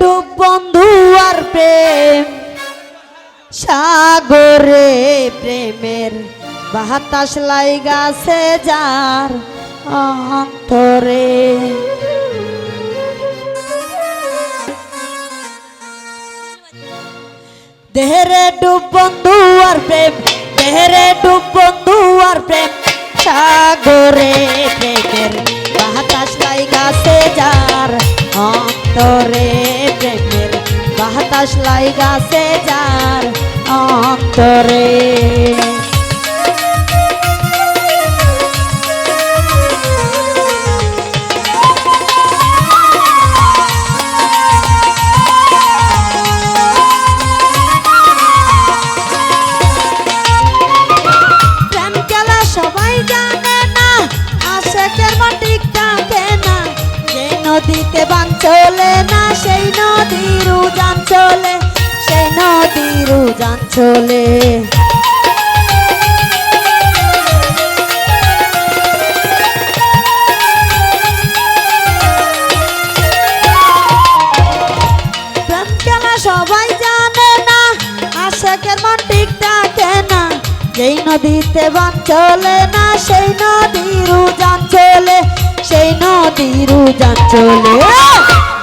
ডুব বন্ধু আর প্রেম। সাগরে প্রেমের বাতাস লাই গাছে যার অন্তরে। দেহরে ডুব বন্ধু আর প্রেম, দেহরে ডুব বন্ধু আর প্রেম। সাগরে প্রেমের বাতাস লাই গাছে যার অন্তরে। বাতাস লাই গাছে যার অন্তরে সবাই জানে না না যে নদীতে বান চলে না, সেই নদীর উজান চলে, সেই নদীর উজান চলে। সবাই জানে না না। যেই নদীতে বান চলে না, সেই নদীর উজান চলে সেই নদীর উজান চলে।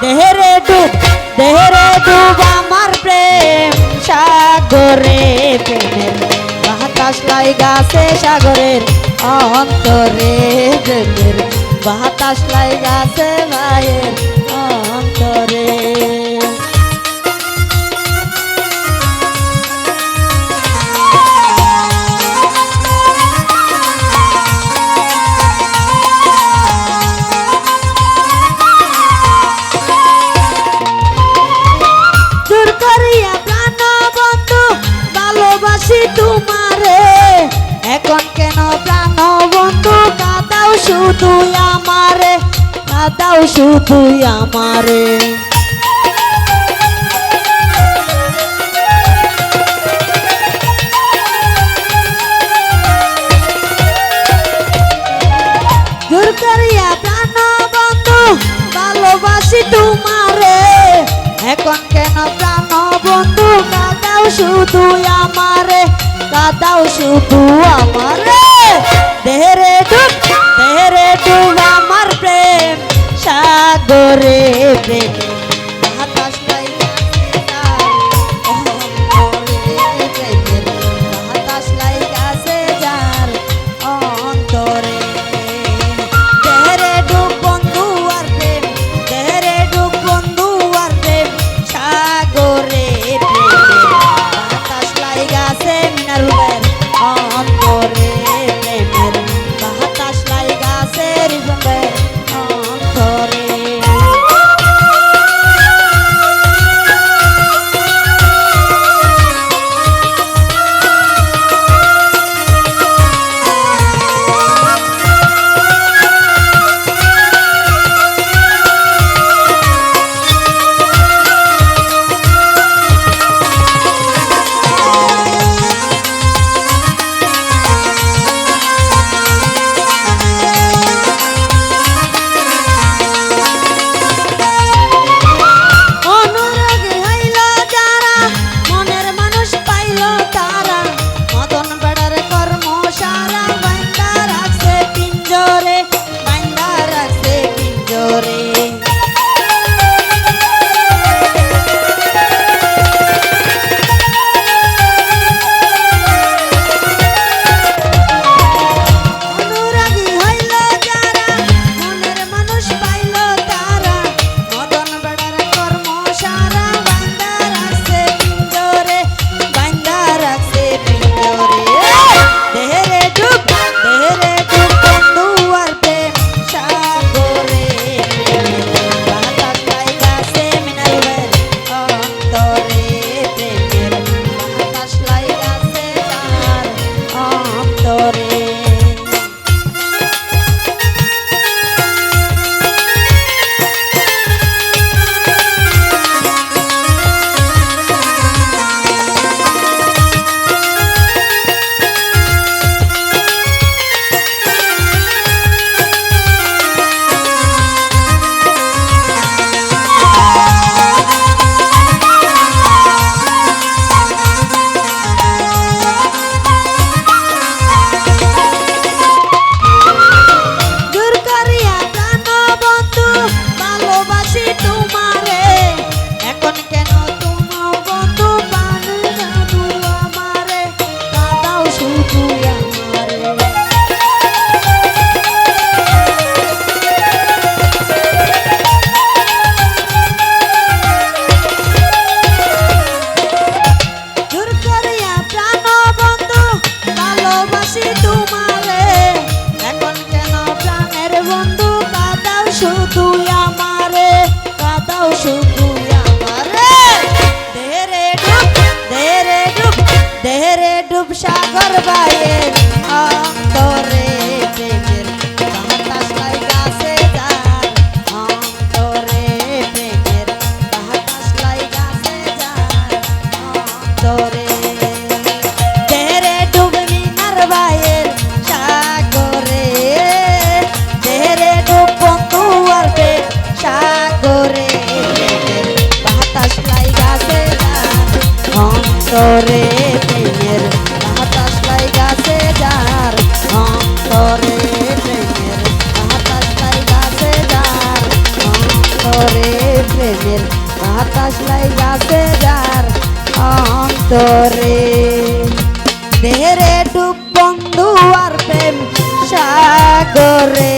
দেহরে ডুব দেহরে ডুব আমার প্রেম সাগরে প্রেমের। বাতাস লাই গাছে সাগরের অন্তরে প্রেমের। বাতাস লাই গাছে মায়ের অন্তরে। তোমারে। এখন কেন প্রাণ বন্ধু? কাদাও শুধু আমারে, কাদাও শুধু আমারে। তোমারে। এখন কেন প্রাণ বন্ধু? কাদাও শুধু আমারে। কাদাও শুধু আমার দেহরে ডুব দেহরে ডুব আমার প্রেম। সাগরে প্রেম সাগর বাইয়ের প্রেমের বাতাস লাইগাছে যার অন্তরে। দেহরে ডুব বন্ধু আর প্রেম সাগরে।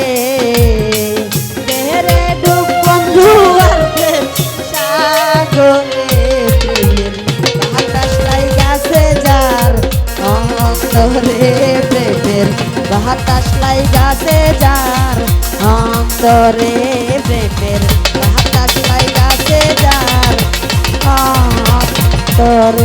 দেহরে ডুব বন্ধু আর প্রেম সাগরে। প্রেমের বাতাস লাইগাছে যার অন্তরে। প্রেমের বাতাস লাইগাছে যার অন্তরে। অন্তরে